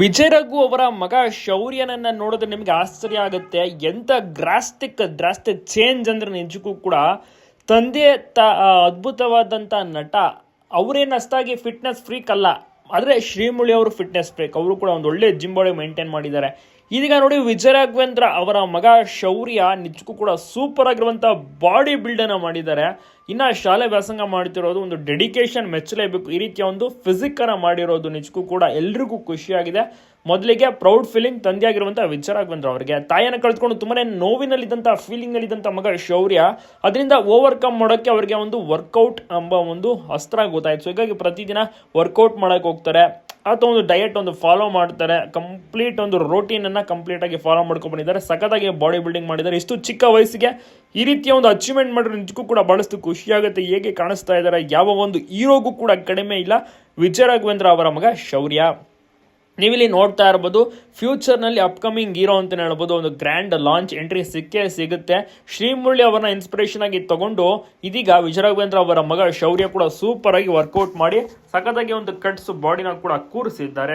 ವಿಜಯ್ ರಘು ಅವರ ಮಗ ಶೌರ್ಯನನ್ನ ನೋಡಿದ್ರೆ ನಿಮಗೆ ಆಶ್ಚರ್ಯ ಆಗುತ್ತೆ. ಎಂತ ಗ್ರಾಸ್ಟಿಕ್ ಡ್ರಾಸ್ಟಿಕ್ ಚೇಂಜ್ ಅಂದ್ರೆ ನಿಜಕ್ಕೂ ಕೂಡ ತಂದೆ ತ ಅದ್ಭುತವಾದಂಥ ನಟ ಅವರೇನು ಅಷ್ಟಾಗಿ ಫಿಟ್ನೆಸ್ ಫ್ರೀಕ್ ಅಲ್ಲ. ಆದರೆ ಶ್ರೀಮುಳಿ ಅವರು ಫಿಟ್ನೆಸ್ ಫ್ರೀಕ್ ಅವರು ಕೂಡ ಒಂದು ಒಳ್ಳೆ ಜಿಮ್ ಬಾಡಿ ಮೇಂಟೈನ್ ಮಾಡಿದ್ದಾರೆ. ಇದೀಗ ನೋಡಿ ವಿಜಯ ರಾಘವೇಂದ್ರ ಅವರ ಮಗ ಶೌರ್ಯ ನಿಜಕ್ಕೂ ಕೂಡ ಸೂಪರ್ ಆಗಿರುವಂಥ ಬಾಡಿ ಬಿಲ್ಡನ್ನು ಮಾಡಿದ್ದಾರೆ. ಇನ್ನು ಶಾಲೆ ವ್ಯಾಸಂಗ ಮಾಡ್ತಿರೋದು ಒಂದು ಡೆಡಿಕೇಶನ್ ಮೆಚ್ಚಲೇಬೇಕು. ಈ ರೀತಿಯ ಒಂದು ಫಿಸಿಕ್ಕನ್ನು ಮಾಡಿರೋದು ನಿಜಕ್ಕೂ ಕೂಡ ಎಲ್ರಿಗೂ ಖುಷಿಯಾಗಿದೆ. ಮೊದಲಿಗೆ ಪ್ರೌಡ್ ಫೀಲಿಂಗ್ ತಂದೆಯಾಗಿರುವಂಥ ವಿಜಯ ರಾಘವೇಂದ್ರ ಅವರಿಗೆ. ತಾಯಿಯನ್ನು ಕಳೆದುಕೊಂಡು ತುಂಬಾನೇ ನೋವಿನಲ್ಲಿದ್ದಂಥ ಫೀಲಿಂಗ್ನಲ್ಲಿದ್ದಂಥ ಮಗ ಶೌರ್ಯ. ಅದರಿಂದ ಓವರ್ಕಮ್ ಮಾಡೋಕ್ಕೆ ಅವರಿಗೆ ಒಂದು ವರ್ಕೌಟ್ ಎಂಬ ಒಂದು ಅಸ್ತ್ರ ಗೊತ್ತಾಯ್ತು. ಹೀಗಾಗಿ ಪ್ರತಿದಿನ ವರ್ಕೌಟ್ ಮಾಡೋಕ್ಕೆ ಹೋಗ್ತಾರೆ. ಅಥವಾ ಒಂದು ಡಯಟ್ ಒಂದು ಫಾಲೋ ಮಾಡ್ತಾರೆ ಕಂಪ್ಲೀಟ್ ಒಂದು ರೋಟೀನನ್ನು ಕಂಪ್ಲೀಟಾಗಿ ಫಾಲೋ ಮಾಡ್ಕೊಂಡು ಬಂದಿದ್ದಾರೆ. ಸಖತ್ತಾಗಿ ಬಾಡಿ ಬಿಲ್ಡಿಂಗ್ ಮಾಡಿದ್ದಾರೆ. ಇಷ್ಟು ಚಿಕ್ಕ ವಯಸ್ಸಿಗೆ ಈ ರೀತಿಯ ಒಂದು ಅಚೀವ್ಮೆಂಟ್ ಮಾಡಿದ್ರೆ ನಿಜಕ್ಕೂ ಕೂಡ ಬಹಳಷ್ಟು ಖುಷಿಯಾಗುತ್ತೆ ಹೇಗೆ ಕಾಣಿಸ್ತಾ ಇದ್ದಾರೆ, ಯಾವ ಒಂದು ಹೀರೋಗೂ ಕೂಡ ಕಡಿಮೆ ಇಲ್ಲ. ವಿಜಯ ರಾಘವೇಂದ್ರ ಅವರ ಮಗ ಶೌರ್ಯ. ನೀವಿಲ್ಲಿ ನೋಡ್ತಾ ಇರ್ಬೋದು ಫ್ಯೂಚರ್ನಲ್ಲಿ ಅಪ್ಕಮಿಂಗ್ ಹೀರೋ ಅಂತ ಹೇಳ್ಬೋದು, ಒಂದು ಗ್ರ್ಯಾಂಡ್ ಲಾಂಚ್ ಎಂಟ್ರಿ ಸಿಕ್ಕೇ ಸಿಗುತ್ತೆ. ಶ್ರೀಮುರಳಿ ಅವರನ್ನ ಇನ್ಸ್ಪಿರೇಷನ್ ಆಗಿ ತಗೊಂಡು, ಇದೀಗ ವಿಜಯ ರಾಘವೇಂದ್ರ ಅವರ ಮಗ ಶೌರ್ಯ ಕೂಡ ಸೂಪರ್ ಆಗಿ ವರ್ಕೌಟ್ ಮಾಡಿ, ಸಖತ್ತಾಗಿ ಒಂದು ಕಟ್ಸ್ ಬಾಡಿನ ಕೂಡ ಕೂರಿಸಿದ್ದಾರೆ.